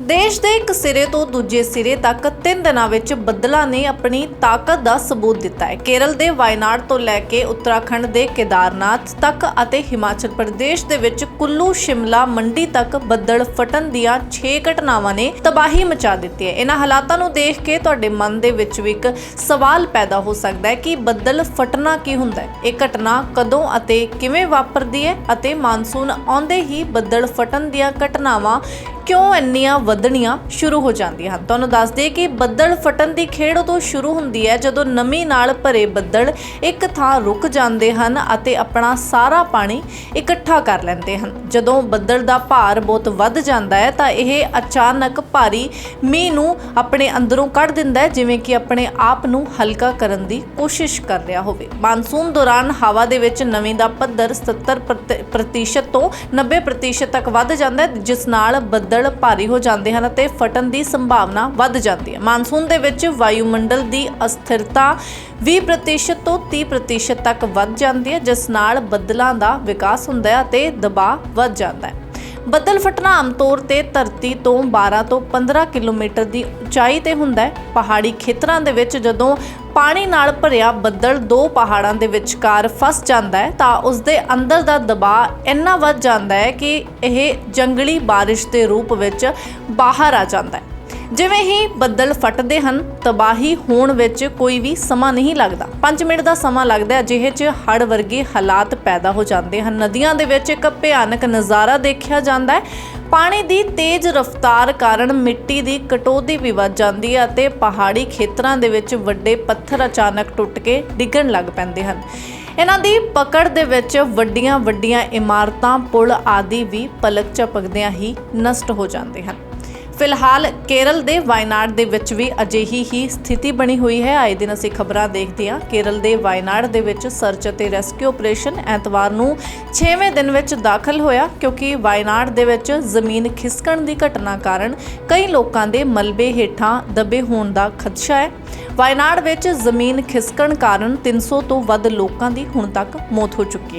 ਦੇਸ਼ ਦੇ ਇੱਕ ਸਿਰੇ ਤੋਂ ਦੂਜੇ ਸਿਰੇ ਤੱਕ ਤਿੰਨ ਦਿਨਾਂ ਵਿੱਚ ਬੱਦਲਾਂ ਨੇ ਆਪਣੀ ਤਾਕਤ ਦਾ ਸਬੂਤ ਦਿੱਤਾ ਹੈ। ਕੇਰਲ ਦੇ ਵਾਇਨਾਡ ਤੋਂ ਲੈ ਕੇ ਉੱਤਰਾਖੰਡ ਦੇ ਕੇਦਾਰਨਾਥ ਤੱਕ ਅਤੇ ਹਿਮਾਚਲ ਪ੍ਰਦੇਸ਼ ਦੇ ਵਿੱਚ ਕੁੱਲੂ, ਸ਼ਿਮਲਾ ਮੰਡੀ ਤੱਕ ਬੱਦਲ ਫਟਣ ਦੀਆਂ 6 ਘਟਨਾਵਾਂ ਨੇ ਤਬਾਹੀ ਮਚਾ ਦਿੱਤੀ ਹੈ। ਇਹਨਾਂ ਹਾਲਾਤਾਂ ਨੂੰ ਦੇਖ ਕੇ ਤੁਹਾਡੇ ਮਨ ਦੇ ਵਿੱਚ ਵੀ ਇੱਕ ਸਵਾਲ ਪੈਦਾ ਹੋ ਸਕਦਾ ਹੈ ਕਿ ਬੱਦਲ ਫਟਣਾ ਕੀ ਹੁੰਦਾ ਹੈ? ਇਹ ਘਟਨਾ ਕਦੋਂ ਅਤੇ ਕਿਵੇਂ ਵਾਪਰਦੀ ਹੈ ਅਤੇ ਮਾਨਸੂਨ ਆਉਂਦੇ ਹੀ ਬੱਦਲ ਫਟਣ ਦੀਆਂ ਘਟਨਾਵਾਂ ਕਿਉਂ ਇੰਨੀਆਂ ਵਧਣੀਆਂ ਸ਼ੁਰੂ ਹੋ ਜਾਂਦੀਆਂ ਹਨ? ਤੁਹਾਨੂੰ ਦੱਸ ਦਈਏ ਕਿ ਬੱਦਲ ਫਟਣ ਦੀ ਖੇਡ ਉਦੋਂ ਸ਼ੁਰੂ ਹੁੰਦੀ ਹੈ ਜਦੋਂ ਨਮੀ ਨਾਲ ਭਰੇ ਬੱਦਲ ਇੱਕ ਥਾਂ ਰੁਕ ਜਾਂਦੇ ਹਨ ਅਤੇ ਆਪਣਾ ਸਾਰਾ ਪਾਣੀ ਇਕੱਠਾ ਕਰ ਲੈਂਦੇ ਹਨ। ਜਦੋਂ ਬੱਦਲ ਦਾ ਭਾਰ ਬਹੁਤ ਵੱਧ ਜਾਂਦਾ ਹੈ ਤਾਂ ਇਹ ਅਚਾਨਕ ਭਾਰੀ ਮੀਂਹ ਨੂੰ ਆਪਣੇ ਅੰਦਰੋਂ ਕੱਢ ਦਿੰਦਾ ਹੈ, ਜਿਵੇਂ ਕਿ ਆਪਣੇ ਆਪ ਨੂੰ ਹਲਕਾ ਕਰਨ ਦੀ ਕੋਸ਼ਿਸ਼ ਕਰ ਰਿਹਾ ਹੋਵੇ। ਮਾਨਸੂਨ ਦੌਰਾਨ ਹਵਾ ਦੇ ਵਿੱਚ ਨਮੀ ਦਾ ਪੱਧਰ 70% ਪ੍ਰਤੀਸ਼ਤ ਤੋਂ 90% ਤੱਕ ਵੱਧ ਜਾਂਦਾ ਹੈ, ਜਿਸ ਨਾਲ ਬੱਦਲ ਭਾਰੀ ਹੋ ਜਾਂਦੇ ਹਨ ਅਤੇ ਫਟਣ ਦੀ ਸੰਭਾਵਨਾ ਵੱਧ ਜਾਂਦੀ ਹੈ। ਮਾਨਸੂਨ ਦੇ ਵਿੱਚ ਵਾਯੂਮੰਡਲ ਦੀ ਅਸਥਿਰਤਾ 20% ਤੋਂ 30% ਤੱਕ ਵੱਧ ਜਾਂਦੀ ਹੈ, ਜਿਸ ਨਾਲ ਬੱਦਲਾਂ ਦਾ ਵਿਕਾਸ ਹੁੰਦਾ ਹੈ ਅਤੇ ਦਬਾਅ ਵੱਧ ਜਾਂਦਾ ਹੈ। ਬੱਦਲ ਫਟਣਾ ਆਮ ਤੌਰ ਤੇ ਧਰਤੀ ਤੋਂ 12 ਤੋਂ 15 ਕਿਲੋਮੀਟਰ ਦੀ ਉਚਾਈ ਤੇ ਹੁੰਦਾ ਹੈ। ਪਹਾੜੀ ਖੇਤਰਾਂ ਦੇ ਵਿੱਚ ਜਦੋਂ ਪਾਣੀ ਨਾਲ ਭਰਿਆ ਬੱਦਲ ਦੋ ਪਹਾੜਾਂ ਦੇ ਵਿਚਕਾਰ ਫਸ ਜਾਂਦਾ ਹੈ, ਤਾਂ ਉਸ ਦੇ ਅੰਦਰ ਦਾ ਦਬਾਅ ਇੰਨਾ ਵੱਧ ਜਾਂਦਾ ਹੈ ਕਿ ਇਹ ਜੰਗਲੀ ਬਾਰਿਸ਼ ਦੇ ਰੂਪ ਵਿੱਚ ਬਾਹਰ ਆ ਜਾਂਦਾ ਹੈ। ਜਿਵੇਂ ਹੀ ਬੱਦਲ ਫਟਦੇ ਹਨ, ਤਬਾਹੀ ਹੋਣ ਵਿੱਚ ਕੋਈ ਵੀ ਸਮਾਂ ਨਹੀਂ ਲੱਗਦਾ। 5 ਮਿੰਟ ਦਾ ਸਮਾਂ ਲੱਗਦਾ ਹੈ ਅਜਿਹੇ 'ਚ ਹੜ੍ਹ ਵਰਗੇ ਹਾਲਾਤ ਪੈਦਾ ਹੋ ਜਾਂਦੇ ਹਨ। ਨਦੀਆਂ ਦੇ ਵਿੱਚ ਇੱਕ ਭਿਆਨਕ ਨਜ਼ਾਰਾ ਦੇਖਿਆ ਜਾਂਦਾ ਹੈ। ਪਾਣੀ ਦੀ ਤੇਜ਼ ਰਫ਼ਤਾਰ ਕਾਰਨ ਮਿੱਟੀ ਦੀ ਕਟੌਤੀ ਵੀ ਵੱਧ ਜਾਂਦੀ ਹੈ ਅਤੇ ਪਹਾੜੀ ਖੇਤਰਾਂ ਦੇ ਵਿੱਚ ਵੱਡੇ ਪੱਥਰ ਅਚਾਨਕ ਟੁੱਟ ਕੇ ਡਿੱਗਣ ਲੱਗ ਪੈਂਦੇ ਹਨ। ਇਹਨਾਂ ਦੀ ਪਕੜ ਦੇ ਵਿੱਚ ਵੱਡੀਆਂ ਵੱਡੀਆਂ ਇਮਾਰਤਾਂ, ਪੁਲ ਆਦਿ ਵੀ ਪਲਕ ਝਪਕਦਿਆਂ ਹੀ ਨਸ਼ਟ ਹੋ ਜਾਂਦੇ ਹਨ। ਫਿਲਹਾਲ ਕੇਰਲ ਦੇ ਵਾਇਨਾਡ ਦੇ ਵਿੱਚ ਵੀ ਅਜਿਹੀ ਹੀ ਸਥਿਤੀ ਬਣੀ ਹੋਈ ਹੈ। ਆਏ ਦਿਨ ਅਸੀਂ ਖਬਰਾਂ ਦੇਖਦੇ ਹਾਂ। ਕੇਰਲ ਦੇ ਵਾਇਨਾਡ ਦੇ ਵਿੱਚ ਸਰਚ ਅਤੇ ਰੈਸਕਿਊ ਆਪਰੇਸ਼ਨ ਐਤਵਾਰ ਨੂੰ 6ਵੇਂ ਦਿਨ ਵਿੱਚ ਦਾਖਲ ਹੋਇਆ ਕਿਉਂਕਿ ਵਾਇਨਾਡ ਦੇ ਵਿੱਚ ਜ਼ਮੀਨ ਖਿਸਕਣ ਦੀ ਘਟਨਾ ਕਾਰਨ ਕਈ ਲੋਕਾਂ ਦੇ ਮਲਬੇ ਹੇਠਾਂ ਦਬੇ ਹੋਣ ਦਾ ਖਦਸ਼ਾ ਹੈ। ਵਾਇਨਾਡ ਵਿੱਚ ਜ਼ਮੀਨ ਖਿਸਕਣ ਕਾਰਨ 300 ਤੋਂ ਵੱਧ ਲੋਕਾਂ ਦੀ ਹੁਣ ਤੱਕ ਮੌਤ ਹੋ ਚੁੱਕੀ ਹੈ।